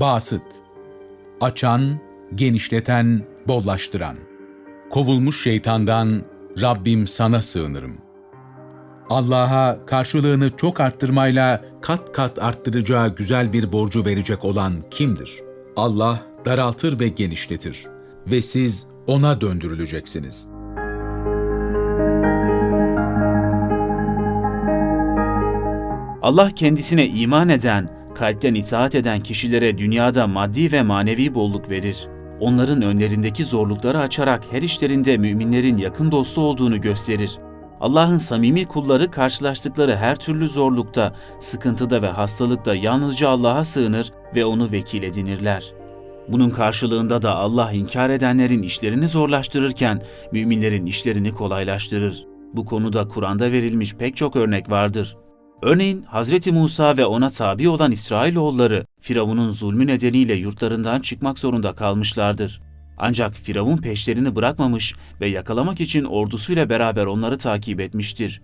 Basıt Açan, genişleten, bollaştıran. Kovulmuş şeytandan Rabbim sana sığınırım. Allah'a karşılığını çok arttırmayla kat kat arttıracağı güzel bir borcu verecek olan kimdir? Allah daraltır ve genişletir ve siz ona döndürüleceksiniz. Allah kendisine iman eden, kalpten itaat eden kişilere dünyada maddi ve manevi bolluk verir. Onların önlerindeki zorlukları açarak her işlerinde müminlerin yakın dostu olduğunu gösterir. Allah'ın samimi kulları karşılaştıkları her türlü zorlukta, sıkıntıda ve hastalıkta yalnızca Allah'a sığınır ve onu vekil edinirler. Bunun karşılığında da Allah inkar edenlerin işlerini zorlaştırırken müminlerin işlerini kolaylaştırır. Bu konuda Kur'an'da verilmiş pek çok örnek vardır. Örneğin Hazreti Musa ve ona tabi olan İsrailoğulları Firavun'un zulmü nedeniyle yurtlarından çıkmak zorunda kalmışlardır. Ancak Firavun peşlerini bırakmamış ve yakalamak için ordusuyla beraber onları takip etmiştir.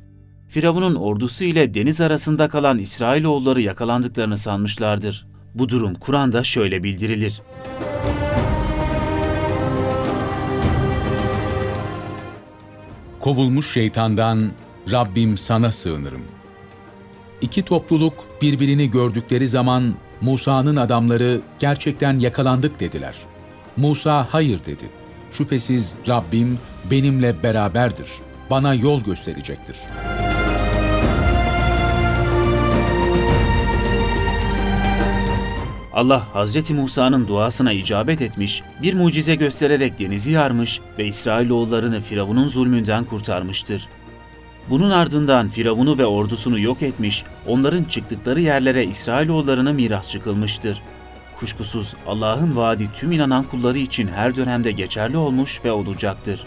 Firavun'un ordusu ile deniz arasında kalan İsrailoğulları yakalandıklarını sanmışlardır. Bu durum Kur'an'da şöyle bildirilir. Kovulmuş şeytandan Rabbim sana sığınırım. İki topluluk birbirini gördükleri zaman Musa'nın adamları gerçekten yakalandık dediler. Musa hayır dedi. Şüphesiz Rabbim benimle beraberdir. Bana yol gösterecektir. Allah Hazreti Musa'nın duasına icabet etmiş, bir mucize göstererek denizi yarmış ve İsrailoğullarını Firavun'un zulmünden kurtarmıştır. Bunun ardından Firavun'u ve ordusunu yok etmiş, onların çıktıkları yerlere İsrailoğullarına miras çıkılmıştır. Kuşkusuz Allah'ın vaadi tüm inanan kulları için her dönemde geçerli olmuş ve olacaktır.